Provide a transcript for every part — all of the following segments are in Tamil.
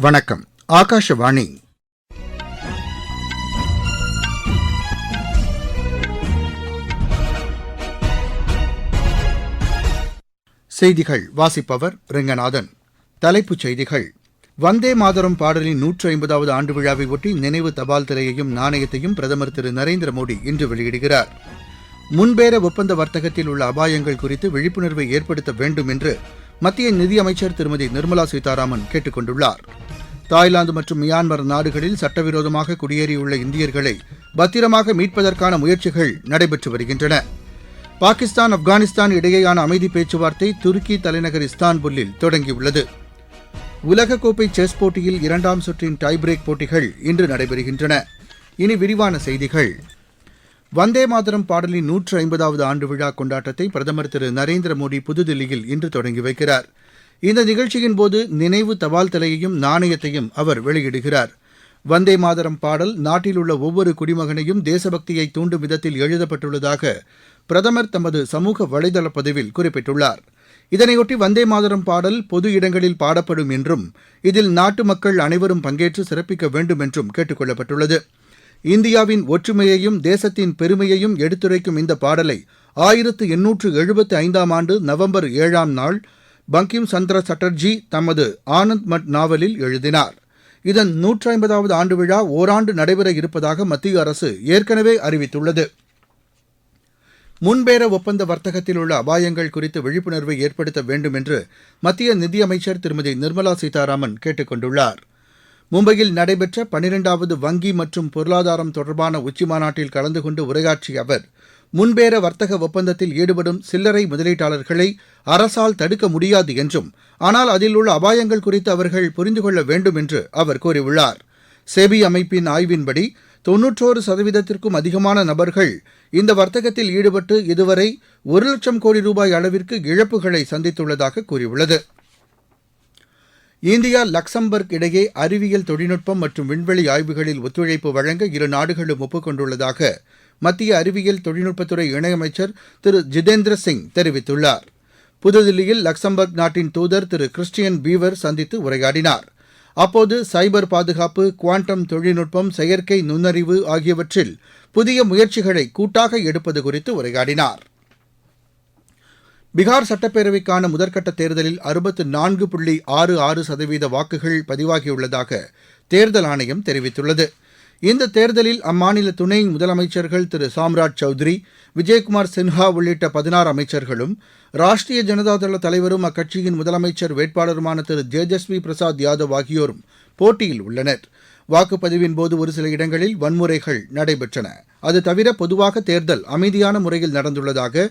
வணக்கம். ஆகாஷவாணி. செய்திகள் வாசிப்பவர் ரெங்கநாதன். தலைப்புச் செய்திகள். வந்தே மாதரம் பாடலின் நூற்று ஐம்பதாவது ஆண்டு விழாவை ஒட்டி நினைவு தபால் திரையையும் நாணயத்தையும் பிரதமர் திரு நரேந்திர மோடி இன்று வெளியிடுகிறார். முன்பேர ஒப்பந்த வர்த்தகத்தில் உள்ள அபாயங்கள் குறித்து விழிப்புணர்வை ஏற்படுத்த வேண்டும் என்று மத்திய நிதியமைச்சர் திருமதி நிர்மலா சீதாராமன் கேட்டுக் கொண்டுள்ளார் தாய்லாந்து மற்றும் மியான்மர் நாடுகளில் சட்டவிரோதமாக குடியேறியுள்ள இந்தியர்களை பத்திரமாக மீட்பதற்கான முயற்சிகள் நடைபெற்று வருகின்றன. பாகிஸ்தான் ஆப்கானிஸ்தான் இடையேயான அமைதி பேச்சுவார்த்தை துருக்கி தலைநகர் இஸ்தான்புல்லில் தொடங்கியுள்ளது. உலகக்கோப்பை செஸ் போட்டியில் இரண்டாம் சுற்றின் டை பிரேக் போட்டிகள் இன்று நடைபெறுகின்றன. இனி விரிவான செய்திகள். வந்தே மாதரம் பாடலின் நூற்று ஐம்பதாவது ஆண்டு விழா கொண்டாட்டத்தை பிரதமர் திரு நரேந்திர மோடி புதுதில்லியில் இன்று தொடங்கி வைக்கிறார். இந்த நிகழ்ச்சியின் போது நினைவு தபால் தலையையும் நாணயத்தையும் அவர் வெளியிடுகிறார். வந்தே மாதரம் பாடல் நாட்டில் உள்ள ஒவ்வொரு குடிமகனையும் தேசபக்தியை தூண்டும் விதத்தில் எழுதப்பட்டுள்ளதாக பிரதமர் தமது சமூக வலைதள பதிவில் குறிப்பிட்டுள்ளார். இதனையொட்டி வந்தே மாதரம் பாடல் பொது இடங்களில் பாடப்படும் என்றும் இதில் நாட்டு மக்கள் அனைவரும் பங்கேற்று சிறப்பிக்க வேண்டும் என்றும் கேட்டுக் கொள்ளப்பட்டுள்ளது. இந்தியாவின் ஒற்றுமையையும் தேசத்தின் பெருமையையும் எடுத்துரைக்கும் இந்த பாடலை ஆயிரத்து எண்ணூற்று எழுபத்தி ஐந்தாம் ஆண்டு நவம்பர் ஏழாம் நாள் பங்கிம் சந்திர சட்டர்ஜி தமது ஆனந்த் மட் நாவலில் எழுதினார். இதன் நூற்றி ஐம்பதாவது ஆண்டு விழா ஓராண்டு நடைபெற இருப்பதாக மத்திய அரசு ஏற்கனவே அறிவித்துள்ளது. முன்பேர ஒப்பந்த வர்த்தகத்தில் உள்ள அபாயங்கள் குறித்து விழிப்புணர்வை ஏற்படுத்த வேண்டும் என்று மத்திய நிதியமைச்சர் திருமதி நிர்மலா சீதாராமன் கேட்டுக் கொண்டுள்ளாா் மும்பையில் நடைபெற்ற பனிரெண்டாவது வங்கி மற்றும் பொருளாதாரம் தொடர்பான உச்சிமாநாட்டில் கலந்து கொண்டு உரையாற்றிய அவர் முன்பேர வர்த்தக ஒப்பந்தத்தில் ஈடுபடும் சில்லறை முதலீட்டாளர்களை அரசால் தடுக்க முடியாது என்றும் ஆனால் அதில் உள்ள அபாயங்கள் குறித்து அவர்கள் புரிந்து கொள்ள வேண்டும் என்று அவர் கூறியுள்ளார். செபி அமைப்பின் ஆய்வின்படி தொன்னூற்றோரு சதவீதத்திற்கும் அதிகமான நபர்கள் இந்த வர்த்தகத்தில் ஈடுபட்டு இதுவரை ஒரு லட்சம் கோடி ரூபாய் அளவிற்கு இழப்புகளை சந்தித்துள்ளதாக கூறியுள்ளது. இந்தியா லக்சம்பர்க் இடையே அறிவியல் தொழில்நுட்பம் மற்றும் விண்வெளி ஆய்வுகளில் ஒத்துழைப்பு வழங்க இரு நாடுகளும் ஒப்புக் கொண்டுள்ளதாக மத்திய அறிவியல் தொழில்நுட்பத்துறை இணையமைச்சர் திரு ஜிதேந்திர சிங் தெரிவித்துள்ளார். புதுதில்லியில் லக்சம்பர்க் நாட்டின் தூதர் திரு கிறிஸ்டியன் பீவர் சந்தித்து உரையாடினார். அப்போது சைபர் பாதுகாப்பு குவாண்டம் தொழில்நுட்பம் செயற்கை நுண்ணறிவு ஆகியவற்றில் புதிய முயற்சிகளை கூட்டாக எடுப்பது குறித்து உரையாடினார். பீகார் சட்டப்பேரவைக்கான முதற்கட்ட தேர்தலில் அறுபத்து நான்கு புள்ளி ஆறு ஆறு சதவீத வாக்குகள் பதிவாகியுள்ளதாக தேர்தல் ஆணையம் தெரிவித்துள்ளது. இந்த தேர்தலில் அம்மாநில துணை முதலமைச்சர்கள் திரு. சாம்ராஜ் சௌத்ரி விஜயகுமார் சின்ஹா உள்ளிட்ட பதினாறு அமைச்சர்களும் ராஷ்டிரிய ஜனதாதள தலைவரும் அக்கட்சியின் முதலமைச்சர் வேட்பாளருமான திரு. தேஜஸ்வி பிரசாத் யாதவ் ஆகியோரும் போட்டியில் உள்ளனர். வாக்குப்பதிவின் போது ஒரு சில இடங்களில் வன்முறைகள் நடைபெற்றன. அது தவிர பொதுவாக தேர்தல் அமைதியான முறையில் நடந்துள்ளதாக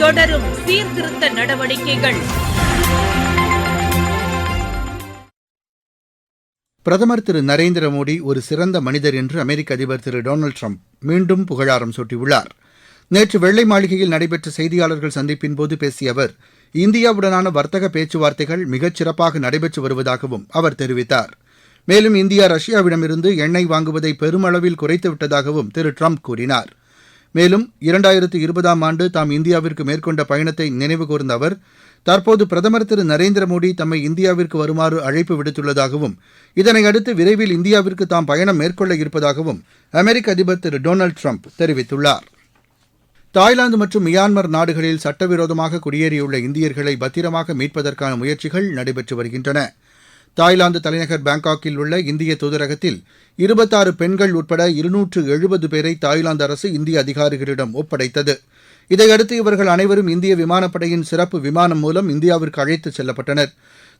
தொடரும் சீர்திருத்த நடவடிக்கைகள். பிரதமர் திரு நரேந்திர மோடி ஒரு சிறந்த மனிதர் என்று அமெரிக்க அதிபர் திரு டொனால்டு ட்ரம்ப் மீண்டும் புகழாரம் சூட்டியுள்ளார். நேற்று வெள்ளை மாளிகையில் நடைபெற்ற செய்தியாளர்கள் சந்திப்பின் போது பேசிய அவர் இந்தியாவுடனான வர்த்தக பேச்சுவார்த்தைகள் மிகச் சிறப்பாக நடைபெற்று வருவதாகவும் அவர் தெரிவித்தார். மேலும் இந்தியா ரஷ்யாவிடமிருந்து எண்ணெய் வாங்குவதை பெருமளவில் குறைத்துவிட்டதாகவும் திரு ட்ரம்ப் கூறினார். மேலும் இரண்டாயிரத்து இருபதாம் ஆண்டு தாம் இந்தியாவிற்கு மேற்கொண்ட பயணத்தை நினைவுகூர்ந்த அவர் தற்போது பிரதமர் திரு நரேந்திர மோடி தம்மை இந்தியாவிற்கு வருமாறு அழைப்பு விடுத்துள்ளதாகவும் இதனையடுத்து விரைவில் இந்தியாவிற்கு தாம் பயணம் மேற்கொள்ள இருப்பதாகவும் அமெரிக்க அதிபர் திரு டொனால்டு ட்ரம்ப் தெரிவித்துள்ளார். தாய்லாந்து மற்றும் மியான்மர் நாடுகளில் சட்டவிரோதமாக குடியேறியுள்ள இந்தியர்களை பத்திரமாக மீட்பதற்கான முயற்சிகள் நடைபெற்று வருகின்றன. தாய்லாந்து தலைநகர் பாங்காக்கில் உள்ள இந்திய தூதரகத்தில் இருபத்தாறு பெண்கள் உட்பட இருநூற்று எழுபது பேரை தாய்லாந்து அரசு இந்திய அதிகாரிகளிடம் ஒப்படைத்தது. இதையடுத்து இவர்கள் அனைவரும் இந்திய விமானப்படையின் சிறப்பு விமானம் மூலம் இந்தியாவிற்கு அழைத்துச் செல்லப்பட்டனர்.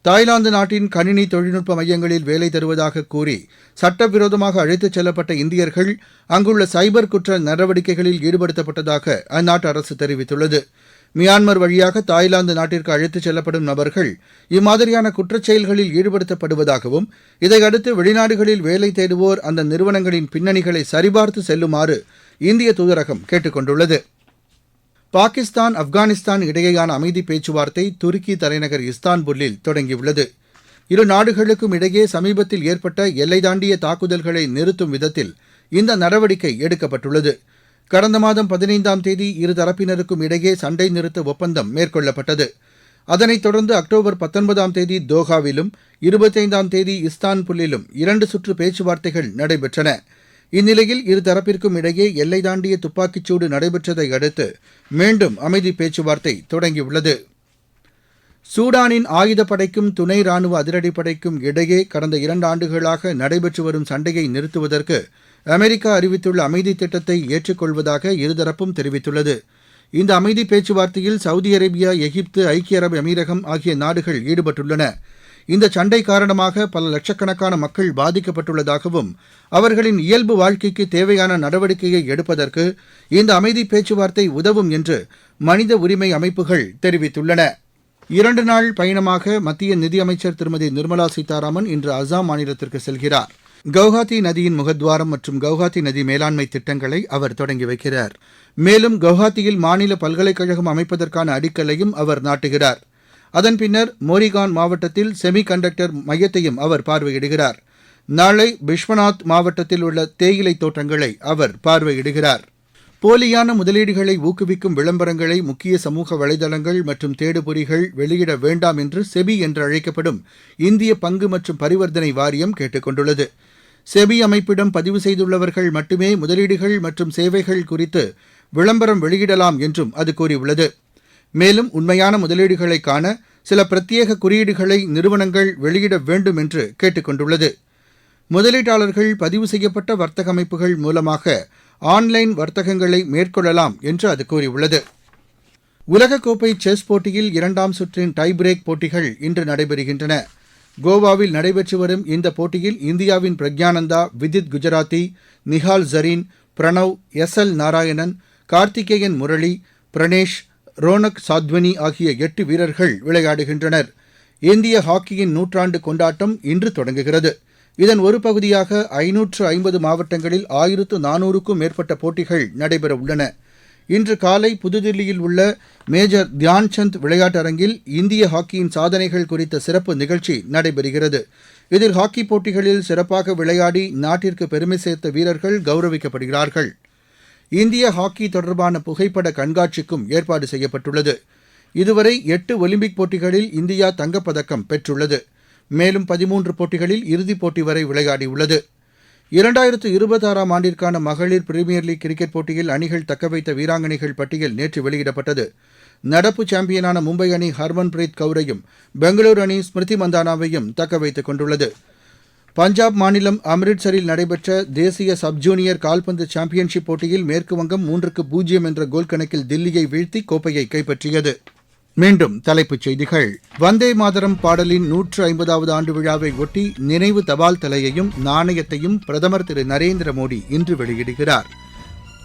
தாய்லாந்து நாட்டின் கணினி தொழில்நுட்ப மையங்களில் வேலை தருவதாக கூறி சட்டவிரோதமாக அழைத்துச் செல்லப்பட்ட இந்தியர்கள் அங்குள்ள சைபர் குற்ற நடவடிக்கைகளில் ஈடுபடுத்தப்பட்டதாக அந்நாட்டு அரசு தெரிவித்துள்ளது. மியான்மர் வழியாக தாய்லாந்து நாட்டிற்கு அழைத்துச் செல்லப்படும் நபர்கள் இம்மாதிரியான குற்றச் செயல்களில் ஈடுபடுத்தப்படுவதாகவும் இதையடுத்து வெளிநாடுகளில் வேலை தேடுவோர் அந்த நிறுவனங்களின் பின்னணிகளை சரிபார்த்து செல்லுமாறு இந்திய தூதரகம் கேட்டுக் கொண்டுள்ளது. பாகிஸ்தான் ஆப்கானிஸ்தான் இடையேயான அமைதி பேச்சுவார்த்தை துருக்கி தலைநகர் இஸ்தான்புல்லில் தொடங்கியுள்ளது. இரு நாடுகளுக்கும் இடையே சமீபத்தில் ஏற்பட்ட எல்லை தாண்டிய தாக்குதல்களை நிறுத்தும் விதத்தில் இந்த நடவடிக்கை எடுக்கப்பட்டுள்ளது. கடந்த மாதம் பதினைந்தாம் தேதி இரு தரப்பினருக்கும் இடையே சண்டை நிறுத்த ஒப்பந்தம் மேற்கொள்ளப்பட்டது. அதனைத் தொடர்ந்து அக்டோபர் பத்தொன்பதாம் தேதி தோஹாவிலும் இருபத்தைந்தாம் தேதி இஸ்தான்புல்லிலும் இரண்டு சுற்று பேச்சுவார்த்தைகள் நடைபெற்றன. இந்நிலையில் இரு தரப்பிற்கும் இடையே எல்லை தாண்டிய துப்பாக்கிச்சூடு நடைபெற்றதை அடுத்து மீண்டும் அமைதி பேச்சுவார்த்தை தொடங்கியுள்ளது. சூடானின் ஆயுதப்படைக்கும் துணை ராணுவ அதிரடிப்படைக்கும் இடையே கடந்த இரண்டு ஆண்டுகளாக நடைபெற்று வரும் சண்டையை நிறுத்துவதற்கு அமெரிக்கா அறிவித்துள்ள அமைதி திட்டத்தை ஏற்றுக்கொள்வதாக இருதரப்பும் தெரிவித்துள்ளது. இந்த அமைதி பேச்சுவார்த்தையில் சவுதி அரேபியா எகிப்து ஐக்கிய அரபு அமீரகம் ஆகிய நாடுகள் ஈடுபட்டுள்ளன. இந்த சண்டை காரணமாக பல லட்சக்கணக்கான மக்கள் பாதிக்கப்பட்டுள்ளதாகவும் அவர்களின் இயல்பு வாழ்க்கைக்கு தேவையான நடவடிக்கையை எடுப்பதற்கு இந்த அமைதி பேச்சுவார்த்தை உதவும் என்று மனித உரிமை அமைப்புகள் தெரிவித்துள்ளன. இரண்டு நாள் பயணமாக மத்திய நிதியமைச்சர் திருமதி நிர்மலா சீதாராமன் இன்று அசாம் மாநிலத்திற்கு செல்கிறார். கவுஹாத்தி நதியின் முகத்வாரம் மற்றும் கவுஹாத்தி நதி மேலாண்மை திட்டங்களை அவர் தொடங்கி வைக்கிறார். மேலும் கவுஹாத்தியில் மாநில பல்கலைக்கழகம் அமைப்பதற்கான அடிக்கல்லையும் அவர் நாட்டுகிறார். அதன் பின்னர் மோரிகான் மாவட்டத்தில் செமி கண்டக்டர் மையத்தையும் அவர் பார்வையிடுகிறார். நாளை பிஸ்வநாத் மாவட்டத்தில் உள்ள தேயிலை தோட்டங்களை அவர் பார்வையிடுகிறார். போலியான முதலீடுகளை ஊக்குவிக்கும் விளம்பரங்களை முக்கிய சமூக வலைதளங்கள் மற்றும் தேடுபொறிகள் வெளியிட வேண்டாம் என்று செபி என்று அழைக்கப்படும் இந்திய பங்கு மற்றும் பரிவர்த்தனை வாரியம் கேட்டுக் கொண்டுள்ளது செபி அமைப்பிடம் பதிவு செய்துள்ளவர்கள் மட்டுமே முதலீடுகள் மற்றும் சேவைகள் குறித்து விளம்பரம் வெளியிடலாம் என்றும் அது கூறியுள்ளது. மேலும் உண்மையான முதலீடுகளை காண சில பிரத்யேக குறியீடுகளை நிறுவனங்கள் வெளியிட வேண்டும் என்று கேட்டுக் கொண்டுள்ளது. முதலீட்டாளர்கள் பதிவு செய்யப்பட்ட வர்த்தக அமைப்புகள் மூலமாக ஆன்லைன் வர்த்தகங்களை மேற்கொள்ளலாம் என்று அது கூறியுள்ளது. உலகக்கோப்பை செஸ் போட்டியில் இரண்டாம் சுற்றின் டை பிரேக் போட்டிகள் இன்று நடைபெறுகின்றன. கோவாவில் நடைபெற்று வரும் இந்த போட்டியில் இந்தியாவின் பிரக்யானந்தா விதித் குஜராத்தி நிஹால் ஜரீன் பிரணவ் எஸ் எல் நாராயணன் கார்த்திகேயன் முரளி பிரணேஷ் ரோனக் சாத்வனி ஆகிய எட்டு வீரர்கள் விளையாடுகின்றனர். இந்திய ஹாக்கியின் நூற்றாண்டு கொண்டாட்டம் இன்று தொடங்குகிறது. இதன் ஒரு பகுதியாக ஐநூற்று ஐம்பது மாவட்டங்களில் ஆயிரத்து நானூறுக்கும் மேற்பட்ட போட்டிகள் நடைபெற உள்ளன இன்று காலை புதுதில்லியில் உள்ள மேஜர் தியான்சந்த் விளையாட்டரங்கில் இந்திய ஹாக்கியின் சாதனைகள் குறித்த சிறப்பு நிகழ்ச்சி நடைபெறுகிறது. இதில் ஹாக்கி போட்டிகளில் சிறப்பாக விளையாடி நாட்டிற்கு பெருமை சேர்த்த வீரர்கள் கௌரவிக்கப்படுகிறார்கள். இந்திய ஹாக்கி தொடர்பான புகைப்பட கண்காட்சிக்கும் ஏற்பாடு செய்யப்பட்டுள்ளது. இதுவரை எட்டு ஒலிம்பிக் போட்டிகளில் இந்தியா தங்கப்பதக்கம் பெற்றுள்ளது. மேலும் பதிமூன்று போட்டிகளில் இறுதிப் போட்டி வரை விளையாடியுள்ளது. இரண்டாயிரத்து இருபத்தாறாம் ஆண்டிற்கான மகளிர் பிரீமியர் லீக் கிரிக்கெட் போட்டியில் அணிகள் தக்கவைத்த வீராங்கனைகள் பட்டியல் நேற்று வெளியிடப்பட்டது. நடப்பு சாம்பியனான மும்பை அணி ஹர்மன்பிரீத் கவுரையும் பெங்களூரு அணி ஸ்மிருதி மந்தானாவையும் தக்கவைத்துக் கொண்டுள்ளது. பஞ்சாப் மாநிலம் அம்ரிட்சரில் நடைபெற்ற தேசிய சப் ஜூனியர் கால்பந்து சாம்பியன்ஷிப் போட்டியில் மேற்குவங்கம் மூன்றுக்கு பூஜ்ஜியம் என்ற கோல் கணக்கில் தில்லியை வீழ்த்தி கோப்பையை கைப்பற்றியது. மீண்டும் தலைப்புச் செய்திகள். வந்தே மாதரம் பாடலின் நூற்று ஐம்பதாவது ஆண்டு விழாவை ஒட்டி நினைவு தபால் தலையையும் நாணயத்தையும் பிரதமர் திரு நரேந்திர மோடி இன்று வெளியிடுகிறார்.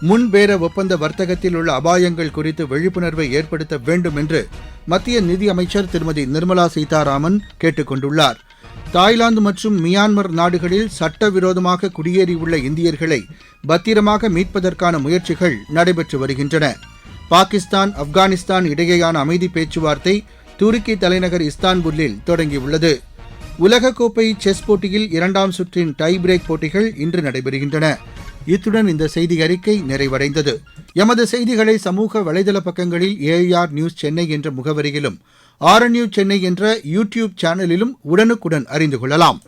முன்பேர ஒப்பந்த வர்த்தகத்தில் உள்ள அபாயங்கள் குறித்து விழிப்புணர்வை ஏற்படுத்த வேண்டும் என்று மத்திய நிதியமைச்சர் திருமதி நிர்மலா சீதாராமன் கேட்டுக் கொண்டுள்ளார். தாய்லாந்து மற்றும் மியான்மர் நாடுகளில் சட்டவிரோதமாக குடியேறியுள்ள இந்தியர்களை பத்திரமாக மீட்பதற்கான முயற்சிகள் நடைபெற்று வருகின்றன. பாகிஸ்தான் ஆப்கானிஸ்தான் இடையேயான அமைதி பேச்சுவார்த்தை துருக்கி தலைநகர் இஸ்தான்புல்லில் தொடங்கியுள்ளது. உலகக்கோப்பை செஸ் போட்டியில் இரண்டாம் சுற்றின் டை பிரேக் போட்டிகள் இன்று நடைபெறுகின்றன. இத்துடன் இந்த செய்தி அறிக்கை நிறைவடைந்தது. எமது செய்திகளை சமூக வலைதள பக்கங்களில் ஏஆர் நியூஸ் சென்னை என்ற முகவரியிலும் ஆர்என்யூ சென்னை என்ற யூடியூப் சேனலிலும் உடனுக்குடன் அறிந்து கொள்ளலாம்.